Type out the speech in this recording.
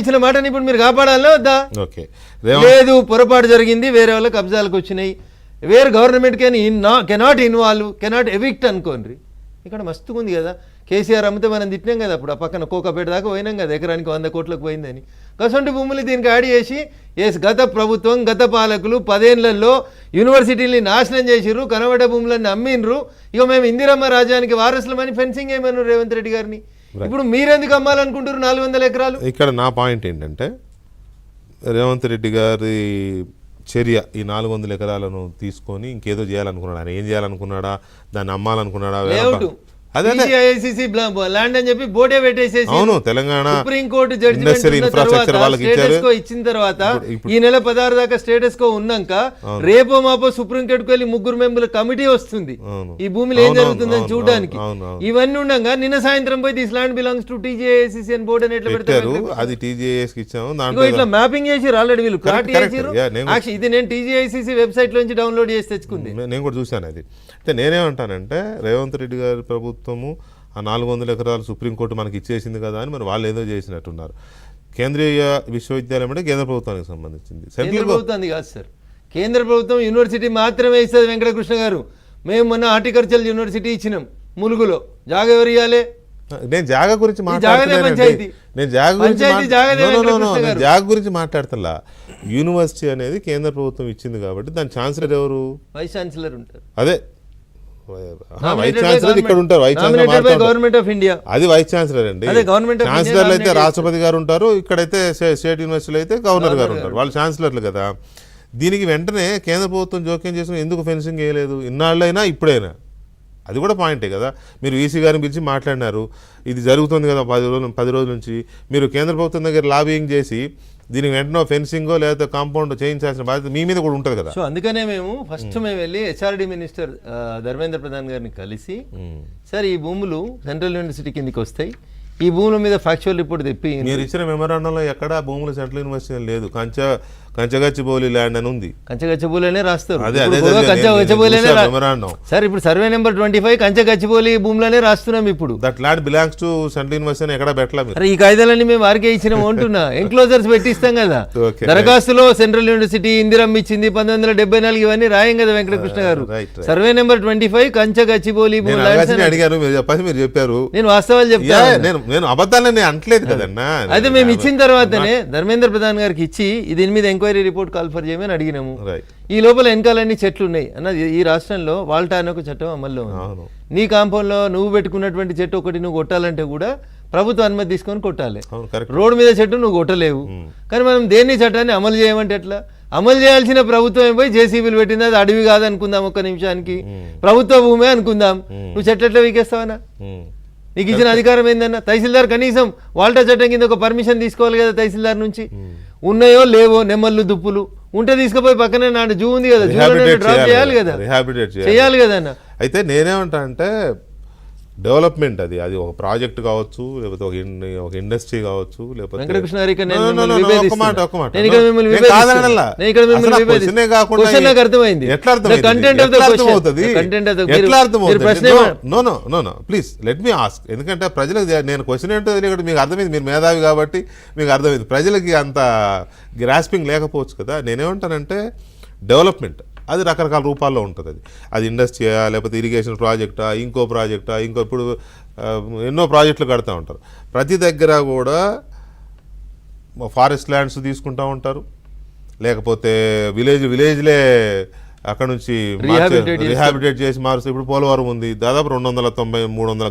ఇచ్చిన మాటని ఇప్పుడు మీరు కాపాడాలా వద్దా? ఓకే. లేదు పొరపాటు జరిగింది వేరే వాళ్ళ కబ్జాలకు వచ్చినాయి. వేరే government can cannot involve cannot evict అనుకోండి ఇక్కడ మస్తుగా ఉంది కదా. కేసీఆర్ అమ్మితే మనం తిట్టినాం కదా అప్పుడు ఆ పక్కన కోకపేట దాకా పోయినాం కదా ఎకరానికి వంద కోట్లకు పోయిందని. కసంటి భూములు దీనికి యాడ్ చేసి ఎస్ గత ప్రభుత్వం గత పాలకులు పదేళ్ళలో యూనివర్సిటీని నాశనం చేసిర్రు కనబడ్డ భూములన్నీ అమ్మిండ్రు. ఇక మేము ఇందిరమ్మ రాజ్యానికి వారసులమని ఫెన్సింగ్ ఏమన్నారు రేవంత్ రెడ్డి గారిని? ఇప్పుడు మీరెందుకు అమ్మాలనుకుంటారు నాలుగు వందల ఎకరాలు? ఇక్కడ నా పాయింట్ ఏంటంటే రేవంత్ రెడ్డి గారి చర్య ఈ నాలుగు వందల ఎకరాలను తీసుకొని ఇంకేదో చేయాలనుకున్నాడా? ఆయన ఏం చేయాలనుకున్నాడా? దాన్ని అమ్మాలనుకున్నాడా? అదే అదే. ఐసీసీ ల్యాండ్ అని చెప్పి బోర్డే పెట్టేసేసి అవును Telangana supreme court industrial infrastructure వాళ్ళకి ఇచ్చారు. స్టేటస్ కో ఇచ్చిన తర్వాత ఈ నెల పదహారు దాకా స్టేటస్ కో ఉన్నాక రేపో మాపో సుప్రీం కోర్టుకు వెళ్ళి ముగ్గురు మెంబర్ల కమిటీ వస్తుంది. ఈ భూమిలో ఏం జరుగుతుందని చూడడానికి. ఇవన్నీ ఉండగా నిన్న సాయంత్రం పోయి this land belongs to TJACC అని బోర్డు అని ఎట్లా పెట్టారు. పెడతారు అది టీజీఎస్ ఇచ్చాము ఇట్లా మ్యాపింగ్ చేసిరు ఆల్రెడీ వీళ్ళు. ప్లాట్. చేసిరు ఇది నేను టీజీఐసీసీ వెబ్సైట్ నుంచి డౌన్లోడ్ చేసి తెచ్చుకుంది. నేను కూడా చూశాను అది. అయితే నేనేమంటానంటే రేవంత్ రెడ్డి గారి ప్రభుత్వము ఆ నాలుగు వందల ఎకరాలు సుప్రీంకోర్టు మనకి ఇచ్చేసింది కదా అని మరి వాళ్ళు ఏదో చేసినట్టున్నారు. కేంద్రీయ విశ్వవిద్యాలయం అంటే కేంద్ర ప్రభుత్వానికి సంబంధించింది. సెంట్రల్ ప్రభుత్వం కాదు సార్. కేంద్ర ప్రభుత్వం యూనివర్సిటీ మాత్రమే ఇస్తుంది వెంకటకృష్ణ గారు. మేము మొన్న హార్టికల్చర్ యూనివర్సిటీ ఇచ్చినాం ములుగులో. జాగ ఎవరు ఇవ్వాలి నేను జాగా గురించి. నేను జాగా గురించి. జాగా గురించి మాట్లాడతలా. యూనివర్సిటీ అనేది కేంద్ర ప్రభుత్వం ఇచ్చింది కాబట్టి దాని ఛాన్సలర్ ఎవరు? వైస్ ఛాన్సలర్ ఉంటారు. అదే. వైస్ ఛాన్సలర్ ఇక్కడ ఉంటారు వైస్ ఛాన్సలర్ మాట్లాడతారు గవర్నమెంట్ ఆఫ్ ఇండియా అది వైస్ ఛాన్సలర్ అండి. ఛాన్సలర్లు అయితే రాష్ట్రపతి గారు ఉంటారు ఇక్కడైతే స్టే- స్టేట్ యూనివర్సిటీలో అయితే గవర్నర్ గారు ఉంటారు. వాళ్ళు ఛాన్సలర్లు కదా. దీనికి వెంటనే కేంద్ర ప్రభుత్వం జోక్యం చేసుకుని ఎందుకు ఫెన్సింగ్ వేయలేదు? ఇన్నాళ్ళైనా ఇప్పుడైనా. అది కూడా పాయింటే కదా. మీరు ఈసీ గారిని పిలిచి మాట్లాడినారు. ఇది జరుగుతుంది కదా పది రోజులు పది రోజుల నుంచి. మీరు కేంద్ర ప్రభుత్వం దగ్గర లాబింగ్ చేసి దీనికి వెంటనే ఫెన్సింగో లేదా కాంపౌండ్ చేయించాల్సిన బాధ్యత మీ మీద కూడా ఉంటుంది కదా. సో అందుకనే మేము ఫస్ట్ మేము వెళ్ళి హెచ్ఆర్డి మినిస్టర్ ధర్మేంద్ర ప్రధాన్ గారిని కలిసి సార్ ఈ భూములు సెంట్రల్ యూనివర్సిటీ కిందకి వస్తాయి. ఈ భూముల మీద ఫ్యాక్చువల్ రిపోర్ట్ తెప్పి మీరు ఇచ్చిన మెమరాండంలో ఎక్కడ భూములు సెంట్రల్ యూనివర్సిటీ లేదు. కంచ కంచగచ్చిబౌలి ల్యాండ్ అని ఉంది. కంచగచ్చిబోలేనే రాస్తారు. అదే, అదే కంచగచ్చిబోలేనే. సార్ ఇప్పుడు survey number twenty five Kanchagachibowli భూములనే రాస్తున్నాం ఇప్పుడు. That land belongs to central university ఎక్కడ పెట్టలే మీరు? అరే ఈ కాయిదాలన్నీ మేము వారికే ఇచ్చినాం అంటున్నా. ఎంక్లోజర్స్ పెట్టిస్తాం కదా. దరఖాస్తులో సెంట్రల్ యూనివర్సిటీ ఇందిరమ్మ ఇచ్చింది పంతొమ్మిది వందల డెబ్బై నాలుగు ఇవన్నీ రాయం కదా వెంకటకృష్ణ గారు. Survey number twenty five Kancha Gachibowli నేను భూములు అడగాల్సింది అడిగాను మీరు చెప్పాలి మీరు చెప్పారు. నేను వాస్తవాలు చెప్తా యా, నేను నేను అబద్ధాలని నేను అంటలేదు కదన్నా. అయితే మేము ఇచ్చిన తర్వాతనే ధర్మేంద్ర ప్రధాన్ గారికి ఇచ్చి దీని మీద ఎంక్వైరీ రిపోర్ట్ కాల్ఫర్ చేయమని అడిగినాము. ఈ లోపల వెనకాలన్నీ చెట్లు ఉన్నాయి అన్న ఈ రాష్ట్రంలో వాల్టా అనే ఒక చట్టం అమల్లో ఉంది. నీ కాంపౌండ్లో నువ్వు పెట్టుకున్నటువంటి చెట్టు ఒకటి నువ్వు కొట్టాలంటే కూడా ప్రభుత్వ అనుమతి తీసుకొని కొట్టాలి. రోడ్డు మీద చెట్టు నువ్వు కొట్టలేవు. కానీ మనం దేన్ని చట్టాన్ని అమలు చేయమంటే ఎట్లా? అమలు చేయాల్సిన ప్రభుత్వం పోయి జేసీబీలు పెట్టింది. అది అడవి కాదు అనుకుందాం ఒక్క నిమిషానికి. ప్రభుత్వ భూమే అనుకుందాం. నువ్వు చెట్లు ఎట్లా వీకేస్తావనా నీకు ఇచ్చిన అధికారం ఏందన్నా? తహసీల్దార్ కనీసం వాల్టా చట్టం కింద ఒక పర్మిషన్ తీసుకోవాలి కదా తహసీల్దార్ నుంచి? ఉన్నాయో లేవో నెమ్మళ్ళు దుప్పులు ఉంటే తీసుకుపోయి పక్కనే నాడు జూ ఉంది కదా డ్రాప్ చేయాలి కదా చేయాలి. కదా అయితే నేనేమంటా అంటే డెవలప్మెంట్ అది. అది ఒక ప్రాజెక్ట్ కావచ్చు లేకపోతే ఒక ఇండస్ట్రీ కావచ్చు. ప్లీజ్ లెట్ మీ ఆస్క్ ఎందుకంటే ప్రజలకు నేను క్వశ్చన్ ఏంటో తెలియదు మీకు అర్థమైంది. మీరు మేధావి కాబట్టి మీకు అర్థమైంది. ప్రజలకి అంత గ్రాస్పింగ్ లేకపోవచ్చు కదా. నేనేమంటానంటే డెవలప్మెంట్ అది రకరకాల రూపాల్లో ఉంటుంది అది. అది ఇండస్ట్రీయా లేకపోతే ఇరిగేషన్ ప్రాజెక్టా ఇంకో ప్రాజెక్టా ఇంకో ఇప్పుడు ఎన్నో ప్రాజెక్టులు కడతా ఉంటారు. ప్రతి దగ్గర కూడా ఫారెస్ట్ ల్యాండ్స్ తీసుకుంటా ఉంటారు. లేకపోతే విలేజ్ విలేజ్లే అక్కడ నుంచి. రిహాబిటేట్ చేసి మారుస్తారు ఇప్పుడు పోలవరం ఉంది. దాదాపు రెండు వందల తొంభై మూడు వందల